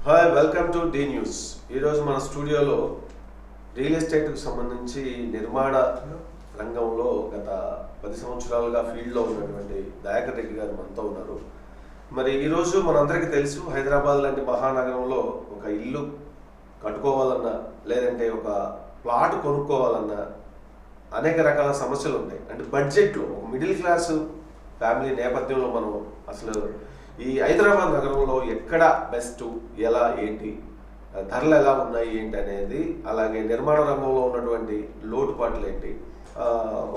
Hi welcome to the news ఈరోజు మన స్టూడియోలో రియల్ ఎస్టేట్కు సంబంధించి నిర్మాణ రంగంలో గత పది సంవత్సరాలుగా ఫీల్డ్లో ఉన్నటువంటి దయాకర్ రెడ్డి గారు మనతో ఉన్నారు. మరి ఈరోజు మనందరికీ తెలుసు హైదరాబాద్ లాంటి మహానగరంలో ఒక ఇల్లు కట్టుకోవాలన్నా లేదంటే ఒక ప్లాట్ కొనుక్కోవాలన్నా అనేక రకాల సమస్యలు ఉంటాయి అంటే బడ్జెట్లో ఒక మిడిల్ క్లాస్ ఫ్యామిలీ నేపథ్యంలో మనం అసలు ఈ హైదరాబాద్ నగరంలో ఎక్కడ బెస్ట్ ఎలా ఏంటి ధరలు ఎలా ఉన్నాయి ఏంటి అనేది అలాగే నిర్మాణ రంగంలో ఉన్నటువంటి లోటుపాట్లు ఏంటి?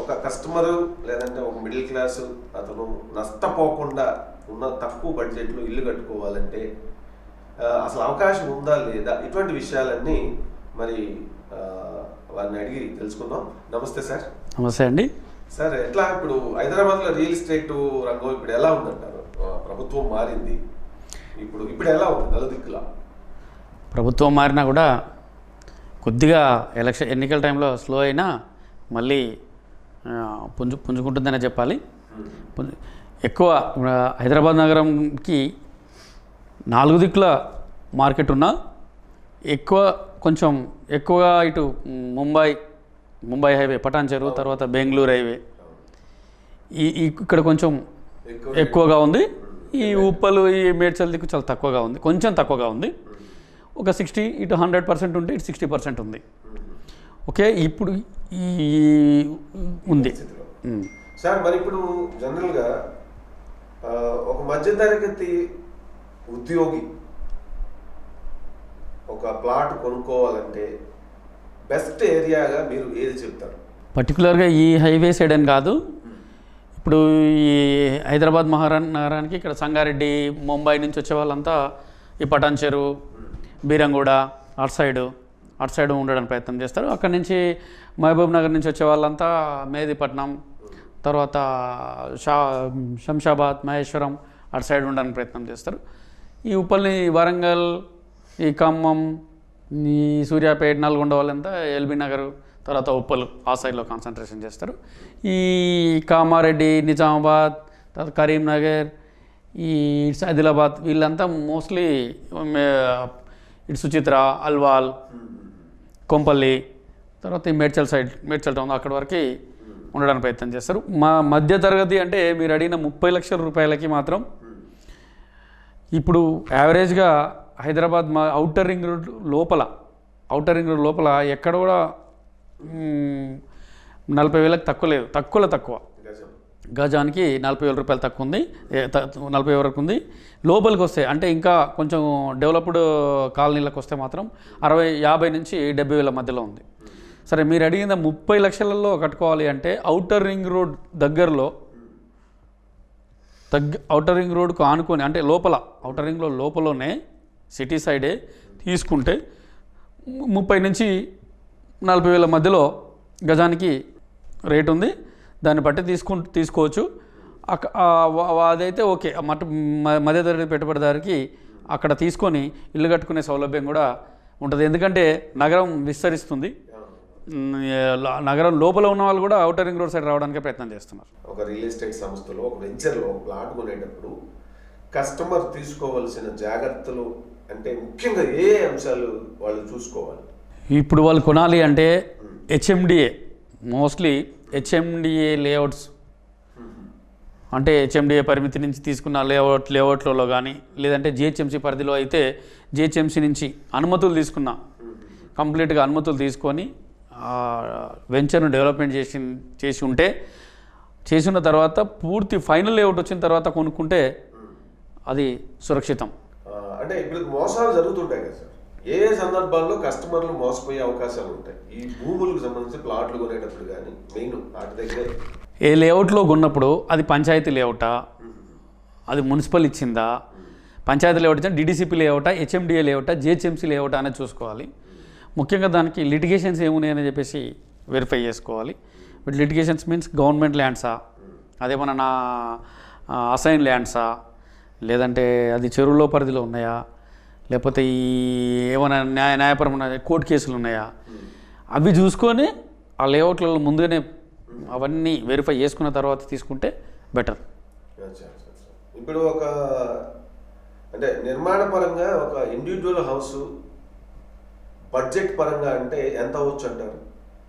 ఒక కస్టమరు లేదంటే ఒక మిడిల్ క్లాస్ అతను నష్టపోకుండా ఉన్న తక్కువ బడ్జెట్లో ఇల్లు కట్టుకోవాలంటే అసలు అవకాశం ఉందా లేదా? ఇటువంటి విషయాలన్నీ మరి వారిని అడిగి తెలుసుకుందాం. నమస్తే సార్. నమస్తే అండి. సార్ ఎట్లా ఇప్పుడు హైదరాబాద్లో రియల్ ఎస్టేట్ రంగం ఇప్పుడు ఎలా ఉందంటారు? ప్రభుత్వం మారింది. ఇప్పుడు ఇప్పుడు ఎలా ఉంది నలుదిక్కులా? ప్రభుత్వం మారినా కూడా కొద్దిగా ఎలక్షన్ ఎన్నికల టైంలో స్లో అయినా మళ్ళీ పుంజు పుంజుకుంటుందనే చెప్పాలి. ఎక్కువ హైదరాబాద్ నగరంకి నాలుగు దిక్కుల మార్కెట్ ఉన్నా ఎక్కువ కొంచెం ఎక్కువగా ఇటు ముంబై ముంబై హైవే పటాన్ చెరువు తర్వాత బెంగళూరు హైవే. ఈ ఇక్కడ కొంచెం ఎక్కువ ఎక్కువగా ఉంది. ఈ ఉప్పలు ఈ మేడ్చల్ దిక్కు చాలా తక్కువగా ఉంది. కొంచెం తక్కువగా ఉంది. ఒక సిక్స్టీ ఇటు హండ్రెడ్ పర్సెంట్ ఉంటే ఇటు సిక్స్టీ పర్సెంట్ ఉంది. ఓకే ఇప్పుడు ఈ ఉంది. సార్ మరి ఇప్పుడు జనరల్గా ఒక మధ్యతరగతి ఉద్యోగి ఒక ప్లాట్ కొనుక్కోవాలంటే బెస్ట్ ఏరియాగా మీరు ఏది చెప్తారు? పర్టికులర్గా ఈ హైవే సైడ్ అని కాదు ఇప్పుడు ఈ హైదరాబాద్ మహారా నగరానికి ఇక్కడ సంగారెడ్డి ముంబై నుంచి వచ్చే వాళ్ళంతా ఈ పటాన్ చెరువు బీరంగూడ అటు సైడు అటు సైడ్ ఉండడానికి ప్రయత్నం చేస్తారు. అక్కడి నుంచి మహబూబ్ నగర్ నుంచి వచ్చే వాళ్ళంతా మేదీపట్నం తర్వాత షా శంషాబాద్ మహేశ్వరం అటు సైడ్ ఉండడానికి ప్రయత్నం చేస్తారు. ఈ ఉప్పల్ని వరంగల్ ఈ ఖమ్మం ఈ సూర్యాపేట నల్గొండ వాళ్ళంతా ఎల్బీ నగరు తర్వాత ఉప్పలు ఆ సైడ్లో కాన్సన్ట్రేషన్ చేస్తారు. ఈ కామారెడ్డి నిజామాబాద్ తర్వాత కరీంనగర్ ఈ ఇట్స్ ఆదిలాబాద్ వీళ్ళంతా మోస్ట్లీ ఇటు సుచిత్ర అల్వాల్ కొంపల్లి తర్వాత ఈ మేడ్చల్ సైడ్ మేడ్చల్ టౌన్ అక్కడి వరకు ఉండడానికి ప్రయత్నం చేస్తారు. మా మధ్య తరగతి అంటే మీరు అడిగిన ముప్పై లక్షల రూపాయలకి మాత్రం ఇప్పుడు యావరేజ్గా హైదరాబాద్ మా అవుటర్ రింగ్ రోడ్ లోపల అవుటర్ రింగ్ రోడ్ లోపల ఎక్కడ కూడా నలభై వేలకు తక్కువ లేదు. తక్కువలో తక్కువ. గజానికి నలభై వేల రూపాయలు తక్కువ ఉంది. త- నలభై వరకు ఉంది. లోపలికి వస్తే అంటే ఇంకా కొంచెం డెవలప్డ్ కాలనీలకు వస్తే మాత్రం అరవై యాభై నుంచి డెబ్బై వేల మధ్యలో ఉంది. సరే మీరు అడిగిన ముప్పై లక్షలలో కట్టుకోవాలి అంటే అవుటర్ రింగ్ రోడ్ దగ్గరలో తగ్గ అవుటర్ రింగ్ రోడ్కు ఆనుకొని అంటే లోపల అవుటర్ రింగ్లో లోపలనే సిటీ సైడే తీసుకుంటే ముప్పై నుంచి నలభై వేల మధ్యలో గజానికి రేట్ ఉంది. దాన్ని బట్టి తీసుకు తీసుకోవచ్చు. అక్క అదైతే ఓకే. మట్ మధ్య మధ్యతరగతి పెట్టుబడిదారికి అక్కడ తీసుకొని ఇల్లు కట్టుకునే సౌలభ్యం కూడా ఉంటుంది. ఎందుకంటే నగరం విస్తరిస్తుంది. నగరం లోపల ఉన్న వాళ్ళు కూడా అవుటర్ రింగ్ రోడ్ సైడ్ రావడానికి ప్రయత్నం చేస్తున్నారు. ఒక రియల్ ఎస్టేట్ సంస్థలో ఒక వెంచర్లో ప్లాట్ కొనేటప్పుడు కస్టమర్ తీసుకోవాల్సిన జాగ్రత్తలు అంటే ముఖ్యంగా ఏ అంశాలు వాళ్ళు చూసుకోవాలి? ఇప్పుడు వాళ్ళు కొనాలి అంటే హెచ్ఎండిఏ మోస్ట్లీ హెచ్ఎండిఏ లేఅవుట్స్ అంటే హెచ్ఎండిఏ పరిమితి నుంచి తీసుకున్న లేఅవుట్ లేఅవుట్లలో కానీ లేదంటే జిహెచ్ఎంసీ పరిధిలో అయితే జిహెచ్ఎంసీ నుంచి అనుమతులు తీసుకున్న కంప్లీట్గా అనుమతులు తీసుకొని వెంచర్ను డెవలప్మెంట్ చేసి చేసి ఉంటే చేసిన తర్వాత పూర్తి ఫైనల్ లేఅవుట్ వచ్చిన తర్వాత కొనుక్కుంటే అది సురక్షితం. అంటే ఇప్పుడు మోసాలు జరుగుతుంటాయి కదా సార్. ఏ సందర్భాల్లో కస్టమర్లు మోసపోయే అవకాశాలు ఉంటాయి? ఈ భూములకు సంబంధించి ప్లాట్లు కొనేటప్పుడు కానీ మెయిన్ వాటి దగ్గరే. ఏ లేఅవుట్లో కొన్నప్పుడు అది పంచాయతీ లేఅవుటా? అది మున్సిపల్ ఇచ్చిందా? పంచాయతీ లేఅవుట్ ఇచ్చిన డీడీసీపీ లేఅవుటా హెచ్ఎండిఏ లేఅవుటా జిహెచ్ఎంసీ లేఅవుటా అనేది చూసుకోవాలి. ముఖ్యంగా దానికి లిటిగేషన్స్ ఏమున్నాయని చెప్పేసి వెరిఫై చేసుకోవాలి. బట్ లిటిగేషన్స్ మీన్స్ గవర్నమెంట్ ల్యాండ్సా? అదేమన్నా నా అసైన్ ల్యాండ్సా? లేదంటే అది చెరువులో పరిధిలో ఉన్నాయా? లేకపోతే ఈ ఏమైనా న్యాయ న్యాయపరమైన కోర్టు కేసులు ఉన్నాయా అవి చూసుకొని ఆ లేఅవుట్లలో ముందుగానే అవన్నీ వెరిఫై చేసుకున్న తర్వాత తీసుకుంటే బెటర్. ఇప్పుడు ఒక అంటే నిర్మాణ పరంగా ఒక ఇండివిజువల్ హౌస్ బడ్జెట్ పరంగా అంటే ఎంత అవ్వచ్చు అంటారు?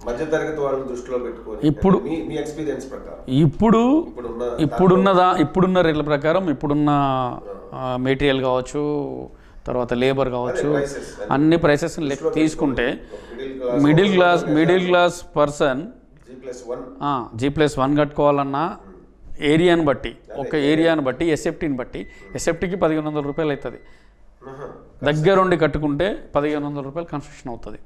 మధ్య తరగతి వాళ్ళని దృష్టిలో పెట్టుకొని ఇప్పుడు- మీ ఎక్స్పీరియన్స్ ప్రకారం. ఇప్పుడు ఇప్పుడున్న ఇప్పుడున్నదా ఇప్పుడున్న రేట్ల ప్రకారం ఇప్పుడున్న మెటీరియల్ కావచ్చు తర్వాత లేబర్ కావచ్చు. అన్ని ప్రైసెస్ లెక్క తీసుకుంటే middle class middle class person G plus one కట్టుకోవాలన్నా ఏరియాని బట్టి ఒక ఏరియాని బట్టి ఎస్ఎఫ్టీని బట్టి ఎస్ఎఫ్టీకి పదిహేను వందల రూపాయలు అవుతుంది. దగ్గరుండి కట్టుకుంటే పదిహేను వందల రూపాయలు కన్స్ట్రక్షన్ అవుతుంది.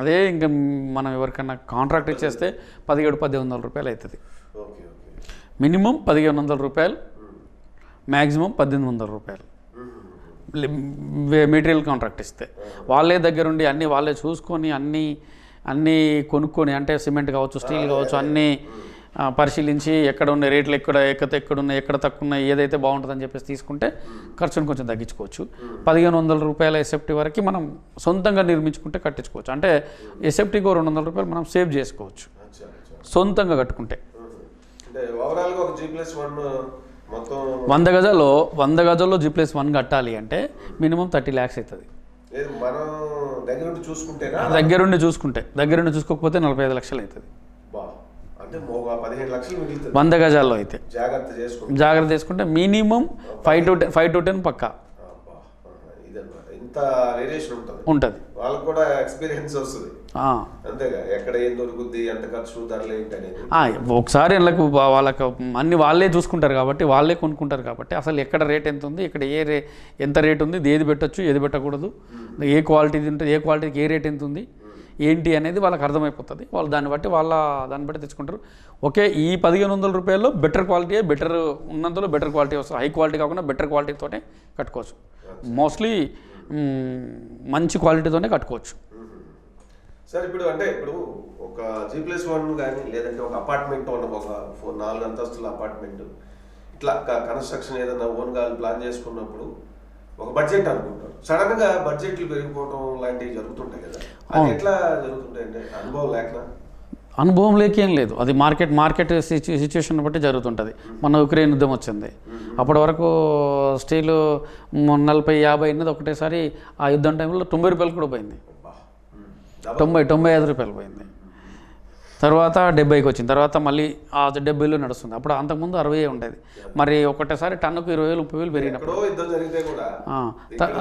అదే ఇంకా మనం ఎవరికైనా కాంట్రాక్ట్ ఇచ్చేస్తే పదిహేడు పదిహేను వందల రూపాయలు అవుతుంది. మినిమం పదిహేను వందల రూపాయలు మ్యాక్సిమం పద్దెనిమిది వందల రూపాయలు. మెటీరియల్ కాంట్రాక్ట్ ఇస్తే. వాళ్ళే దగ్గరుండి అన్నీ వాళ్ళే చూసుకొని అన్నీ అన్నీ కొనుక్కొని అంటే సిమెంట్ కావచ్చు స్టీల్ కావచ్చు అన్నీ పరిశీలించి ఎక్కడ ఉన్న రేట్లు ఎక్కడ ఎక్కడ ఎక్కడ ఉన్నాయి ఎక్కడ తక్కువ ఉన్నాయి ఏదైతే బాగుంటుందని చెప్పేసి తీసుకుంటే ఖర్చును కొంచెం తగ్గించుకోవచ్చు. పదిహేను వందల రూపాయల ఎస్ఎఫ్టీ వరకు మనం సొంతంగా నిర్మించుకుంటే కట్టించుకోవచ్చు. అంటే ఎస్ఎఫ్టీకి రెండు వందల రూపాయలు మనం సేవ్ చేసుకోవచ్చు. సొంతంగా కట్టుకుంటే. అంటే ఓవరాల్గా ఒక జీ ప్లస్ వన్ వంద గజాల్లో వంద గజాల్లో జీ ప్లస్ వన్ కట్టాలి అంటే మినిమం థర్టీ ల్యాక్స్ అవుతుంది దగ్గరుండి చూసుకుంటే దగ్గరుండి చూసుకోకపోతే నలభై ఐదు లక్షలు అవుతుంది వంద గజాల్లో అయితే. జాగ్రత్త చేసుకుంటే. Minimum five to ten five to ten Pakka. Variation ఉంటుంది? ఉంటుంది. వాళ్ళకు కూడా ఎక్స్పీరియన్స్ వస్తుంది. అంతేగా ఎక్కడ ఏం దొరుకుద్ది ఎంత ఖర్చు ధరలు ఏంటి అనేది. ఒకసారి వాళ్ళకు వాళ్ళకు అన్ని వాళ్ళే చూసుకుంటారు కాబట్టి వాళ్ళే కొనుక్కుంటారు కాబట్టి అసలు ఎక్కడ రేట్ ఎంత ఉంది ఇక్కడ ఏ రే ఎంత రేట్ ఉంది ఏది పెట్టొచ్చు ఏది పెట్టకూడదు ఏ క్వాలిటీది ఉంటుంది ఏ క్వాలిటీకి ఏ రేట్ ఎంత ఉంది ఏంటి అనేది వాళ్ళకి అర్థమైపోతుంది. వాళ్ళు దాన్ని బట్టి వాళ్ళ దాన్ని బట్టి తెచ్చుకుంటారు. ఓకే ఈ పదిహేను వందల రూపాయల్లో బెటర్ క్వాలిటీ బెటర్ ఉన్నంతలో బెటర్ క్వాలిటీ వస్తుంది. హై క్వాలిటీ కాకుండా బెటర్ క్వాలిటీతోనే కట్టుకోవచ్చు. మోస్ట్లీ మంచి క్వాలిటీతోనే కట్టుకోవచ్చు. సార్ ఇప్పుడు అంటే ఇప్పుడు ఒక జీ ప్లస్ వన్ కానీ లేదంటే ఒక అపార్ట్మెంట్ ఉన్న ఒక ఫోర్ నాలుగు అంతస్తుల అపార్ట్మెంట్ ఇట్లా కన్స్ట్రక్షన్ ఏదైనా ఓన్గా ప్లాన్ చేసుకున్నప్పుడు ఒక బడ్జెట్ అనుకుంటారు. సడన్గా బడ్జెట్లు పెరిగిపోవడం లాంటివి జరుగుతుంటాయి కదా. అది. ఎట్లా జరుగుతుంటాయి? అంటే అనుభవం లేక అనుభవం లేకేం లేదు. అది మార్కెట్ మార్కెట్ సిచ్యువేషన్ బట్టి జరుగుతుంటుంది. మన ఉక్రెయిన్ యుద్ధం వచ్చింది. అప్పటి వరకు స్టీలు నలభై యాభై అన్నది ఒకటేసారి ఆ యుద్ధం టైంలో తొంభై రూపాయలు కూడా పోయింది. తొంభై తొంభై ఐదు రూపాయలు పోయింది. తర్వాత డెబ్బైకి వచ్చింది. తర్వాత మళ్ళీ ఆ డెబ్బైలో నడుస్తుంది. అప్పుడు అంతకుముందు అరవై ఉండేది. మరి ఒకటేసారి టన్నుకు ఇరవై వేలు ముప్పై వేలు పెరిగినప్పుడు.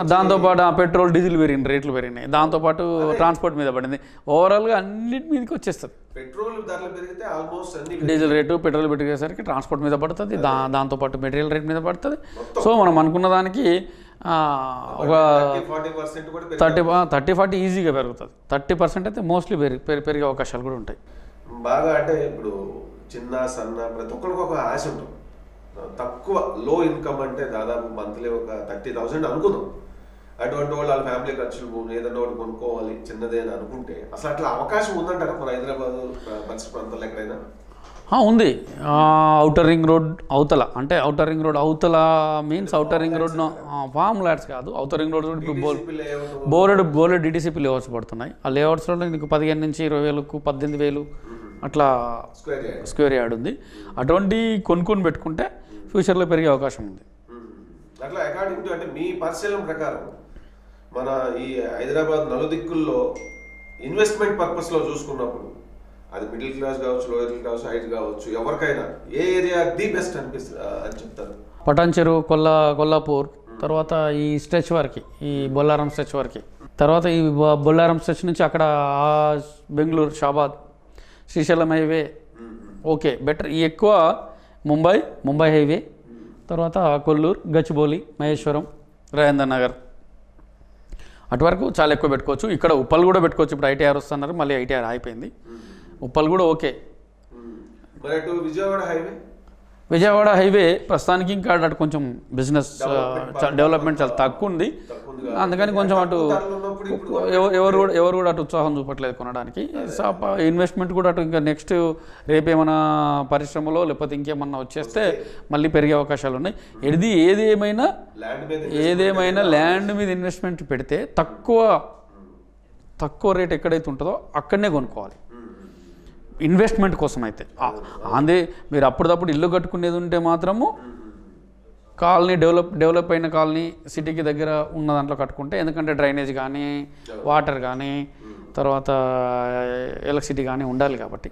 దాంతోపాటు పెట్రోల్ డీజిల్ పెరిగింది రేట్లు పెరిగినాయి. దాంతోపాటు ట్రాన్స్పోర్ట్ మీద పడింది. ఓవరాల్గా అన్నిటి మీదకి వచ్చేస్తుంది. పెట్రోల్ ధరలు పెరిగితే ఆల్మోస్ట్ డీజిల్ రేటు పెట్రోల్ పెరిగేసరికి ట్రాన్స్పోర్ట్ మీద పడుతుంది. దా దాంతోపాటు మెటీరియల్ రేట్ మీద పడుతుంది. సో మనం అనుకున్న దానికి ఒక థర్టీ థర్టీ ఫార్టీ ఈజీగా పెరుగుతుంది. థర్టీ పర్సెంట్ అయితే మోస్ట్లీ పెరిగి పెరి- పెరిగే అవకాశాలు కూడా ఉంటాయి. బాగా అంటే ఇప్పుడు చిన్న సన్న ప్రతి ఒక్కరికి ఒక ఆశ ఉంటుంది. తక్కువ లో ఇన్కమ్ అంటే దాదాపు మంత్లీ ఒక థర్టీ థౌసండ్ అనుకుందాం. అటువంటి వాళ్ళు వాళ్ళ ఫ్యామిలీ ఖర్చులు పోను, ఏదైనా ఒకటి కొనుక్కోవాలి చిన్నదే అని అనుకుంటే అసలు అట్లా అవకాశం ఉందంటారా మన హైదరాబాద్ పరిసర ప్రాంతాల్లో ఎక్కడైనా? ఆ, ఉంది. అవుటర్ రింగ్ రోడ్ అవతల. అంటే అవుటర్ రింగ్ రోడ్ అవతల means outer ring road farm lands కాదు. అవుటర్ రింగ్ రోడ్ ఇప్పుడు layout, board board DTCP layouts పడుతున్నాయి. ఆ లేఅవుట్స్లో నీకు పదిహేను నుంచి ఇరవై వేలకు పద్దెనిమిది వేలు అట్లా స్క్వేర్ యార్డ్ యార్డ్ ఉంది. అటువంటి కొనుక్కొని పెట్టుకుంటే ఫ్యూచర్లో పెరిగే అవకాశం ఉంది. అట్లా అకార్డింగ్ టు అంటే మీ పరిశీలన ప్రకారం మన ఈ హైదరాబాద్ నలుదిక్కుల్లో ఇన్వెస్ట్మెంట్ పర్పస్లో చూసుకున్నప్పుడు అది మిడిల్ క్లాస్ కావచ్చు లోయర్ క్లాస్ హైట్ కావచ్చు ఎవరికైనా ఏ ఏరియా ది బెస్ట్ అనిపిస్తుంది? అని చెప్తారు పటాన్ చెరువు కొల్లా కొల్లాపూర్ తర్వాత ఈ స్టెచ్ వరకు ఈ బొల్లారం స్టెచ్ వరకు. తర్వాత ఈ బొల్లారం స్టెచ్ నుంచి అక్కడ Bengaluru Shabad Srisailam highway okay better. ఈ ఎక్కువ ముంబై ముంబై హైవే. తర్వాత కొల్లూరు గచ్చిబౌలి మహేశ్వరం రాజేంద్ర నగర్. అటు వరకు చాలా ఎక్కువ పెట్టుకోవచ్చు. ఇక్కడ ఉప్పల్ కూడా పెట్టుకోవచ్చు. ఇప్పుడు ఐటీఆర్ వస్తున్నారు. మళ్ళీ ఐటీఆర్ అయిపోయింది ఉప్పల్ కూడా okay. Vijayawada highway? Vijayawada highway ప్రస్తుతానికి ఇంకా అటు కొంచెం బిజినెస్ డెవలప్మెంట్ చాలా తక్కువ ఉంది. అందుకని కొంచెం అటు ఎవరు కూడా ఎవరు కూడా అటు ఉత్సాహం చూపట్లేదు కొనడానికి. ఇన్వెస్ట్మెంట్ కూడా అటు ఇంకా నెక్స్ట్ రేపు ఏమైనా పరిశ్రమలో లేకపోతే ఇంకేమన్నా వచ్చేస్తే మళ్ళీ పెరిగే అవకాశాలు ఉన్నాయి. ఇది ఏది ఏమైనా ల్యాండ్ మీద ఏదేమైనా ల్యాండ్ మీద ఇన్వెస్ట్మెంట్ పెడితే తక్కువ తక్కువ రేట్ ఎక్కడైతే ఉంటుందో అక్కడనే కొనుక్కోవాలి. ఇన్వెస్ట్మెంట్ కోసం అయితే అందే మీరు అప్పటిదప్పుడు ఇల్లు కట్టుకునేది ఉంటే మాత్రము కాలనీ డెవలప్ డెవలప్ అయిన కాలనీ సిటీకి దగ్గర ఉన్న దాంట్లో కట్టుకుంటే ఎందుకంటే డ్రైనేజ్ కానీ వాటర్ కానీ తర్వాత ఎలక్ట్రిసిటీ కానీ ఉండాలి కాబట్టి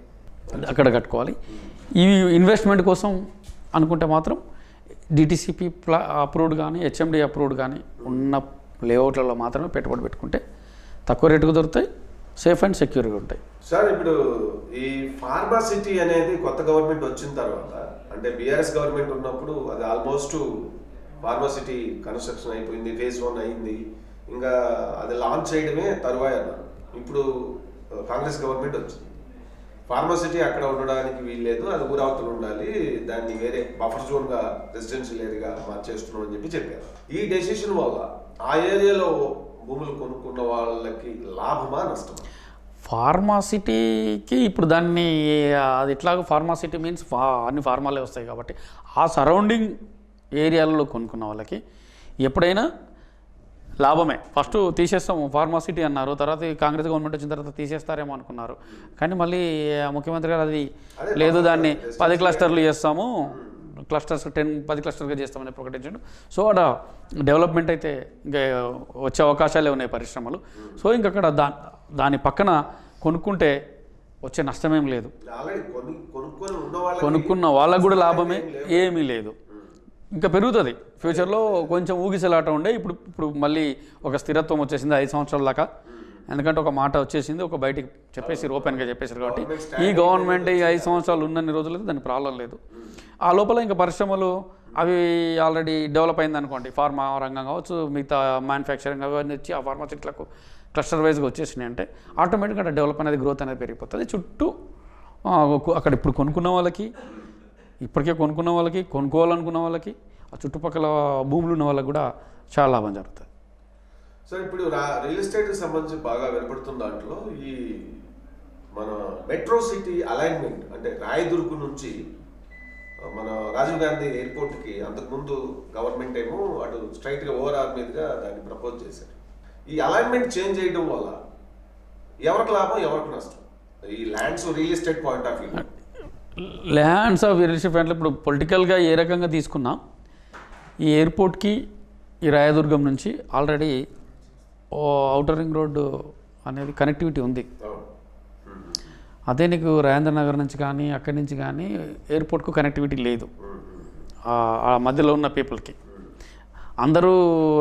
అక్కడ కట్టుకోవాలి. ఈ ఇన్వెస్ట్మెంట్ కోసం అనుకుంటే మాత్రం డిటిసిపి ప్లా అప్రూవ్డ్ కానీ హెచ్ఎండి అప్రూవ్డ్ కానీ ఉన్న లేఅవుట్లలో మాత్రమే పెట్టుబడి పెట్టుకుంటే తక్కువ రేటుకు దొరుకుతాయి. సేఫ్ అండ్ సెక్యూర్గా ఉంటాయి. సార్ ఇప్పుడు ఈ ఫార్మాసిటీ అనేది కొత్త గవర్నమెంట్ వచ్చిన తర్వాత అంటే బీఆర్ఎస్ గవర్నమెంట్ ఉన్నప్పుడు అది ఆల్మోస్ట్ ఫార్మాసిటీ కన్స్ట్రక్షన్ అయిపోయింది ఫేజ్ వన్ అయింది. ఇంకా అది లాంచ్ చేయడమే తరువాయి అన్నారు. ఇప్పుడు కాంగ్రెస్ గవర్నమెంట్ వచ్చింది. ఫార్మాసిటీ అక్కడ ఉండడానికి వీల్లేదు అది ఊరావతలు ఉండాలి దాన్ని వేరే బఫర్ జోన్గా రెసిడెన్షియల్ ఏరియాగా మార్చేస్తున్నాం అని చెప్పి చెప్పారు. ఈ డెసిషన్ వల్ల ఆ ఏరియాలో భూములు కొనుక్కున్న వాళ్ళకి లాభమా నష్టమా? ఫార్మాసిటీకి ఇప్పుడు దాన్ని అది ఎట్లాగో ఫార్మాసిటీ మీన్స్ ఫా అన్ని ఫార్మాలే వస్తాయి కాబట్టి ఆ సరౌండింగ్ ఏరియాలలో కొనుక్కున్న వాళ్ళకి ఎప్పుడైనా లాభమే. ఫస్ట్ తీసేస్తాము ఫార్మాసిటీ అన్నారు తర్వాత కాంగ్రెస్ గవర్నమెంట్ వచ్చిన తర్వాత తీసేస్తారేమో అనుకున్నారు. కానీ మళ్ళీ ముఖ్యమంత్రి గారు అది లేదు దాన్ని పది క్లస్టర్లు చేస్తాము. క్లస్టర్స్ టెన్ పది క్లస్టర్గా చేస్తామని ప్రకటించండు. సో అక్కడ డెవలప్మెంట్ అయితే ఇంకా వచ్చే అవకాశాలే ఉన్నాయి పరిశ్రమలు. సో ఇంక అక్కడ దా దాని పక్కన కొనుక్కుంటే వచ్చే నష్టమేం లేదు. కొనుక్కున్న వాళ్ళకు కూడా లాభమే. ఏమీ లేదు. ఇంకా పెరుగుతుంది. ఫ్యూచర్లో కొంచెం ఊగిసలాట ఉండే. ఇప్పుడు ఇప్పుడు మళ్ళీ ఒక స్థిరత్వం వచ్చేసింది ఐదు సంవత్సరాల దాకా. ఎందుకంటే ఒక మాట వచ్చేసింది ఒక బయటికి చెప్పేసి ఓపెన్గా చెప్పేసారు కాబట్టి ఈ గవర్నమెంట్ ఈ ఐదు సంవత్సరాలు ఉన్నన్ని రోజులైతే దానికి ప్రాబ్లం లేదు. ఆ లోపల ఇంకా పరిశ్రమలు అవి ఆల్రెడీ డెవలప్ అయింది అనుకోండి. ఫార్మా రంగం కావచ్చు మిగతా మ్యానుఫ్యాక్చరింగ్ అవన్నీ వచ్చి ఆ ఫార్మాసిటీలకు క్లస్టర్ వైజ్గా వచ్చేసినాయి అంటే ఆటోమేటిక్గా అక్కడ డెవలప్ అనేది గ్రోత్ అనేది పెరిగిపోతుంది. చుట్టూ అక్కడ ఇప్పుడు కొనుక్కున్న వాళ్ళకి ఇప్పటికే కొనుక్కున్న వాళ్ళకి కొనుక్కోవాలనుకున్న వాళ్ళకి ఆ చుట్టుపక్కల భూములు ఉన్న వాళ్ళకి కూడా చాలా లాభం జరుగుతుంది. సార్ ఇప్పుడు రా- రియల్ ఎస్టేట్కి సంబంధించి బాగా వినపడుతున్న దాంట్లో ఈ మన మెట్రో సిటీ అలైన్మెంట్ అంటే రాయదుర్గు నుంచి మన రాజీవ్ గాంధీ ఎయిర్పోర్ట్కి అంతకుముందు గవర్నమెంట్ ఏమో అటు స్ట్రైట్గా ఓవరాల్ మీదుగా దాన్ని ప్రపోజ్ చేశారు. ఈ అలైన్మెంట్ చేంజ్ చేయడం వల్ల ఎవరికి లాభం ఎవరికి నష్టం? ఈ lands real estate point of view lands ownership అంటే ఇప్పుడు పొలిటికల్గా ఏ రకంగా తీసుకున్నా ఈ ఎయిర్పోర్ట్కి ఈ రాయదుర్గం నుంచి ఆల్రెడీ ఓ అవుటర్ రింగ్ రోడ్డు అనేది కనెక్టివిటీ ఉంది. అదే నీకు రాజేంద్ర నగర్ నుంచి కానీ అక్కడి నుంచి కానీ ఎయిర్పోర్ట్కు కనెక్టివిటీ లేదు. ఆ- మధ్యలో ఉన్న పీపుల్కి. అందరూ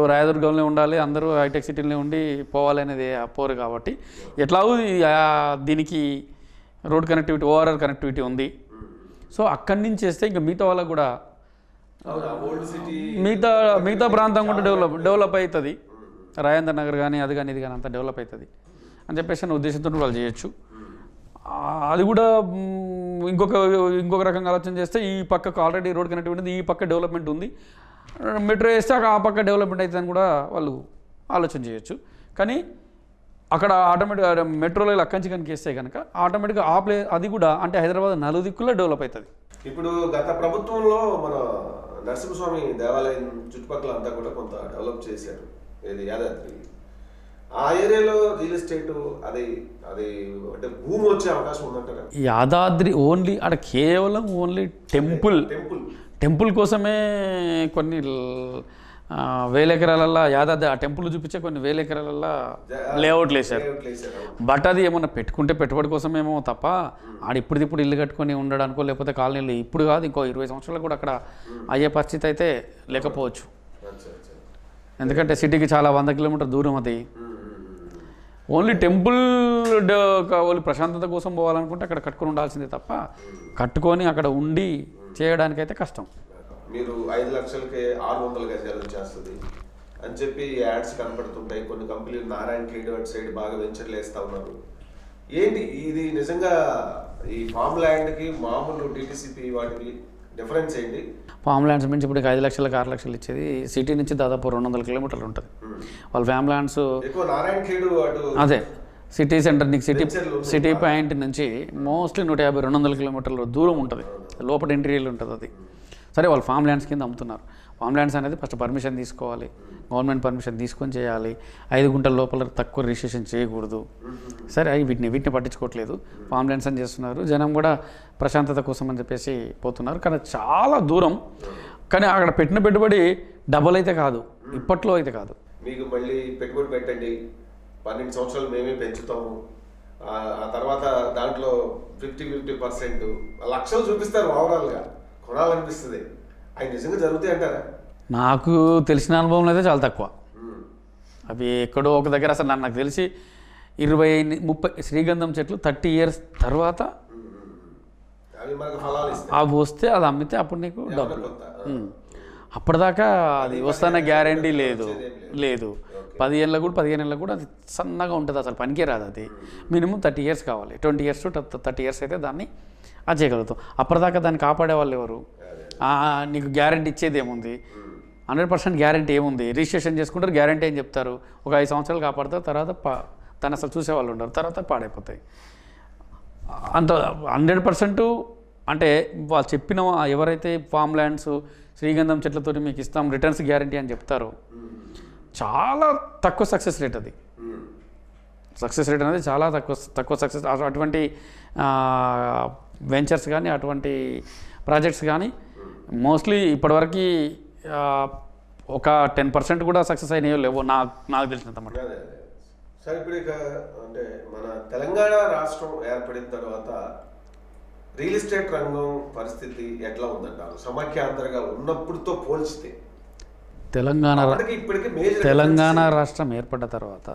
రాయదుర్గంలో ఉండాలి అందరూ హైటెక్ సిటీలో ఉండి పోవాలి అనేది పోరు కాబట్టి ఎట్లాగూ ఆ దీనికి రోడ్ కనెక్టివిటీ ఓఆర్ఆర్ కనెక్టివిటీ ఉంది. సో అక్కడి నుంచి చేస్తే ఇంకా మిగతా వాళ్ళకు కూడా మిగతా మిగతా ప్రాంతం కూడా డెవలప్ డెవలప్ అవుతుంది. రాజేంద్ర నగర్ కానీ అది కానీ ఇది కానీ అంత డెవలప్ అవుతుంది అని చెప్పేసి అనే ఉద్దేశంతో వాళ్ళు చేయొచ్చు. అది కూడా ఇంకొక ఇంకొక రకంగా ఆలోచన చేస్తే ఈ పక్కకు ఆల్రెడీ రోడ్ కనెక్టివిటీ ఉంది ఈ పక్క డెవలప్మెంట్ ఉంది. మెట్రో వేస్తే అక్కడ ఆ పక్క డెవలప్మెంట్ అవుతుందని కూడా వాళ్ళు ఆలోచన చేయొచ్చు. కానీ అక్కడ ఆటోమేటిక్ మెట్రోలో అక్కంచి కనుక వేస్తే కనుక ఆటోమేటిక్గా ఆ ప్లే అది కూడా అంటే హైదరాబాద్ నలుదిక్కుల్లో డెవలప్ అవుతుంది. ఇప్పుడు గత ప్రభుత్వంలో మన నరసింహస్వామి దేవాలయం చుట్టుపక్కల అంతా కూడా కొంత డెవలప్ చేశారు. ఇది యాదాద్రి ఆ ఏరియాలో రియల్ ఎస్టేట్ అది అది అంటే భూమి వచ్చే అవకాశం ఉందంటారా? యాదాద్రి ఓన్లీ అక్కడ కేవలం ఓన్లీ టెంపుల్. టెంపుల్. టెంపుల్ కోసమే కొన్ని వేల ఎకరాలల్లో యాదాద్రి ఆ టెంపుల్ చూపించే కొన్ని వేల ఎకరాలల్లో లేఅవుట్లు వేశారు బట్ అది ఏమన్నా పెట్టుకుంటే పెట్టుబడి కోసమేమో తప్ప ఆడ ఇప్పుడు ఇప్పుడు ఇల్లు కట్టుకొని ఉండడానికో లేకపోతే కాలనీలు ఇప్పుడు కాదు ఇంకో ఇరవై సంవత్సరాలు కూడా అక్కడ అయ్యే పరిస్థితి అయితే లేకపోవచ్చు. ఎందుకంటే సిటీకి చాలా వంద కిలోమీటర్ దూరం అది. ఓన్లీ టెంపుల్ వాళ్ళు ఓన్లీ ప్రశాంతత కోసం పోవాలనుకుంటే అక్కడ కట్టుకొని ఉండాల్సిందే తప్ప కట్టుకొని అక్కడ ఉండి చేయడానికైతే కష్టం. మీరు ఐదు లక్షలకే ఆరు వందల గజాలు వచ్చేస్తుంది. అని చెప్పి యాడ్స్ కనపడుతుంటాయి కొన్ని కంపెనీలు నారాయణ ఖేడ్ అటు సైడ్ బాగా వెంచర్లు వేస్తా ఉన్నారు. ఏంటి ఇది నిజంగా ఈ ఫామ్ ల్యాండ్కి మామూలు డిటిసిపి వాటికి డిఫరెన్స్ ఏంటి? ఫామ్ ల్యాండ్స్ నుంచి ఇప్పుడు ఐదు లక్షలకు ఆరు లక్షలు ఇచ్చేది సిటీ నుంచి దాదాపు రెండు వందల కిలోమీటర్లు ఉంటుంది. వాళ్ళ ఫ్యామ్ ల్యాండ్స్ అదే సిటీ సెంటర్ నీకు సిటీ. సిటీ పాయింట్ నుంచి మోస్ట్లీ నూట యాభై రెండు వందల కిలోమీటర్ల దూరం ఉంటుంది. లోపల ఇంటీరియల్ ఉంటుంది అది. సరే వాళ్ళు ఫామ్ ల్యాండ్స్ కింద అమ్ముతున్నారు. ఫామ్లాండ్స్ అనేది ఫస్ట్ పర్మిషన్ తీసుకోవాలి. గవర్నమెంట్ పర్మిషన్ తీసుకొని చేయాలి. ఐదు గుంటల లోపల తక్కువ రిజిస్ట్రేషన్ చేయకూడదు. సరే అవి వీటిని వీటిని పట్టించుకోవట్లేదు. ఫామ్ ల్యాండ్స్ అని చేస్తున్నారు. జనం కూడా ప్రశాంతత కోసం అని చెప్పేసి పోతున్నారు. కానీ చాలా దూరం. కానీ అక్కడ పెట్టిన పెట్టుబడి డబల్ అయితే కాదు. ఇప్పట్లో అయితే కాదు. మీకు మళ్ళీ పెట్టుబడి పెట్టండి. పన్నెండు సంవత్సరాలు మేమే పెంచుతాము. ఆ తర్వాత దాంట్లో ఫిఫ్టీ ఫిఫ్టీ పర్సెంట్ లక్షలు చూపిస్తారు ఓవరాల్గా. కొనాలనిపిస్తుంది. అవి నిజంగా జరుగుతాయి అంటారా నాకు తెలిసిన అనుభవం అయితే చాలా తక్కువ. అవి ఎక్కడో ఒక దగ్గర అసలు నాకు- తెలిసి ఇరవై ముప్పై శ్రీగంధం చెట్లు థర్టీ ఇయర్స్ తర్వాత. అవి వస్తే అది అమ్మితే అప్పుడు నీకు డబ్బులు. అప్పటిదాకా అది వస్తాన గ్యారంటీ లేదు. లేదు. పది ఏళ్ళకు కూడా పదిహేను ఏళ్ళకు కూడా అది సన్నగా ఉంటుంది అసలు పనికే రాదు అది. మినిమం థర్టీ ఇయర్స్ కావాలి. Twenty years to thirty years అయితే దాన్ని అది చేయగలుగుతాం. అప్పటిదాకా దాన్ని కాపాడే వాళ్ళు ఎవరు నీకు గ్యారంటీ ఇచ్చేది ఏముంది? హండ్రెడ్ పర్సెంట్ గ్యారంటీ ఏముంది? రిజిస్ట్రేషన్ చేసుకుంటారు గ్యారంటీ ఏం చెప్తారు. ఒక ఐదు సంవత్సరాలు కాపాడతారు తర్వాత పా తను అసలు చూసేవాళ్ళు ఉండరు తర్వాత పాడైపోతాయి. అంత హండ్రెడ్ పర్సెంట్ అంటే వాళ్ళు చెప్పిన ఎవరైతే ఫామ్ ల్యాండ్స్ శ్రీగంధం చెట్లతో మీకు ఇస్తాం రిటర్న్స్ గ్యారంటీ అని చెప్తారు చాలా తక్కువ సక్సెస్ రేట్ అది. సక్సెస్ రేట్ అనేది చాలా తక్కువ తక్కువ సక్సెస్ అటువంటి వెంచర్స్ కానీ అటువంటి ప్రాజెక్ట్స్ కానీ మోస్ట్లీ ఇప్పటివరకు ఒక టెన్ పర్సెంట్ కూడా సక్సెస్ అయినాయో లేవో నాకు నాకు తెలిసినంత అదే సరే ఇప్పుడు ఇక అంటే మన తెలంగాణ రాష్ట్రం ఏర్పడిన తర్వాత రియల్ ఎస్టేట్ రంగం పరిస్థితి ఎట్లా ఉందంటారు? సమాఖ్యాంతరగా ఉన్నప్పుడుతో పోల్చితే. తెలంగాణ తెలంగాణ రాష్ట్రం ఏర్పడ్డ తర్వాత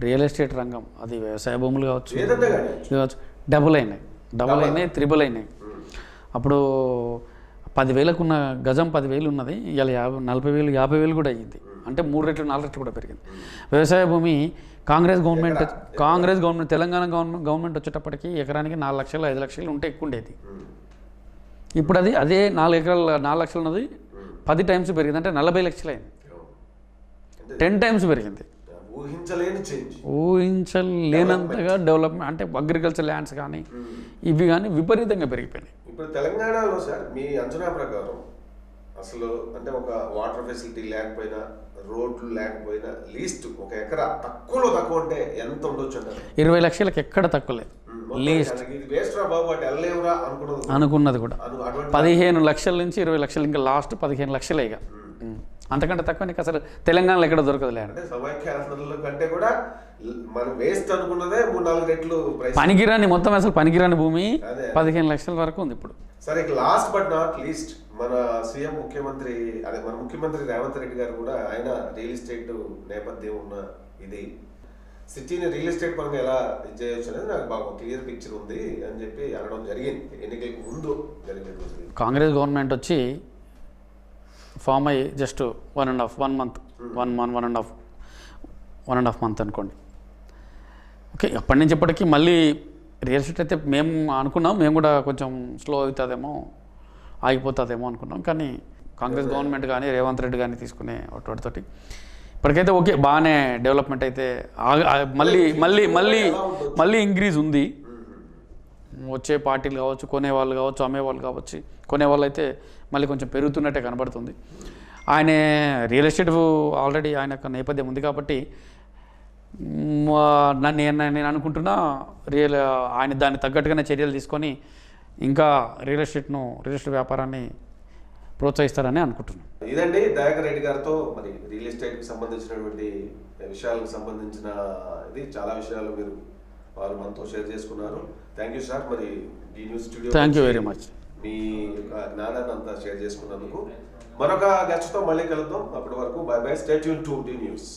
రియల్ ఎస్టేట్ రంగం అది వ్యవసాయ భూములు కావచ్చు కావచ్చు డబుల్ అయినాయి. డబుల్ అయినాయి త్రిబుల్ అయినాయి. అప్పుడు పదివేలకు ఉన్న గజం పదివేలు ఉన్నది ఇవాళ యాభై నలభై వేలు యాభై వేలు కూడా అయ్యింది. అంటే మూడు రెట్లు నాలుగు రెట్లు కూడా పెరిగింది. వ్యవసాయ భూమి Congress government Congress government Telangana government government వచ్చేటప్పటికి ఎకరానికి నాలుగు లక్షలు ఐదు లక్షలు ఉంటే ఎక్కువ ఉండేది. ఇప్పుడు అది అదే నాలుగు ఎకరాల నాలుగు లక్షలు ఉన్నది పది టైమ్స్ పెరిగింది. అంటే నలభై లక్షలు అయింది టెన్ టైమ్స్ పెరిగింది. ఊహించలేనంతగా డెవలప్మెంట్ అంటే అగ్రికల్చర్ ల్యాండ్స్ కానీ ఇవి కానీ విపరీతంగా పెరిగిపోయినాయి. ఇప్పుడు తెలంగాణలో సార్ మీ అంచనా ప్రకారం అసలు అంటే ఒక వాటర్ ఫెసిలిటీ లేకపోయినా రోడ్లు లేకపోయినా లీస్ట్ ఒక ఎకరా తక్కువలో తక్కువ అంటే ఎంత ఉండొచ్చు అంటారు? ఇరవై లక్షలకు ఎక్కడ తక్కువ లేదు. లీస్ట్ అనుకున్నది కూడా. పదిహేను లక్షల నుంచి ఇరవై లక్షలు ఇంకా లాస్ట్ పదిహేను లక్షలే ఇక. అంతకంటే తక్కువ నీకు అసలు తెలంగాణలో ఎక్కడ దొరకదు ల్యాండ్ అంటే కంటే కూడా మనం వేస్ట్ అనుకున్నదే మూడు నాలుగు రెట్లు పనికిరాని మొత్తం అసలు పనికిరాని భూమి. పదిహేను లక్షల వరకు ఉంది ఇప్పుడు. సరే లాస్ట్ బట్ నాట్ లీస్ట్ మన సీఎం ముఖ్యమంత్రి అదే మన ముఖ్యమంత్రి రేవంత్ రెడ్డి గారు కూడా ఆయన రియల్ ఎస్టేట్ నేపథ్యం ఉన్న ఇది. సిటీని రియల్ ఎస్టేట్ పరంగా ఎలా ఇది చేయొచ్చు అనేది నాకు బాగా క్లియర్ పిక్చర్ ఉంది అని చెప్పి అనడం జరిగింది. ఎన్నికలకు ముందు జరిగిన రోజు. కాంగ్రెస్ గవర్నమెంట్ వచ్చి ఫామ్ అయ్యి just one and half one month one month one and half one and half month అనుకోండి. ఓకే అప్పటి నుంచి ఇప్పటికీ మళ్ళీ రియల్ ఎస్టేట్ అయితే మేము అనుకున్నాం మేము కూడా కొంచెం స్లో అవుతుందేమో ఆగిపోతుందేమో అనుకున్నాం. కానీ కాంగ్రెస్ గవర్నమెంట్ కానీ రేవంత్ రెడ్డి కానీ తీసుకునే వాటితోటి ఇప్పటికైతే ఓకే బాగానే డెవలప్మెంట్ అయితే మళ్ళీ మళ్ళీ మళ్ళీ మళ్ళీ ఇంక్రీజ్ ఉంది. వచ్చే పార్టీలు కావచ్చు కొనేవాళ్ళు కావచ్చు అమ్మేవాళ్ళు కావచ్చు కొనేవాళ్ళు అయితే మళ్ళీ కొంచెం పెరుగుతున్నట్టే కనబడుతుంది. ఆయన రియల్ ఎస్టేట్ ఆల్రెడీ ఆయన యొక్క నేపథ్యం ఉంది కాబట్టి నన్ను నేను నేను అనుకుంటున్నా రియల్ ఆయన దాన్ని తగ్గట్టుగానే చర్యలు తీసుకొని ఇంకా రియల్ ఎస్టేట్ను రియల్ ఎస్టేట్ వ్యాపారాన్ని ప్రోత్సహిస్తారని అనుకుంటున్నాను ఇదండి దయాకర్ రెడ్డి గారితో మరి రియల్ ఎస్టేట్కి సంబంధించినటువంటి విషయాలకు సంబంధించిన ఇది. చాలా విషయాలు మీరు వారు మనతో షేర్ చేసుకున్నారు. Thank you sir. మరి ఈ news studio Thank you very much. మీ యొక్క జ్ఞానాన్ని అంతా షేర్ చేసుకున్నందుకు మరొక గెస్ట్తో మళ్ళీ కలుద్దాం. అప్పటి వరకు బై బై. స్టేట్ యూన్ టు డి న్యూస్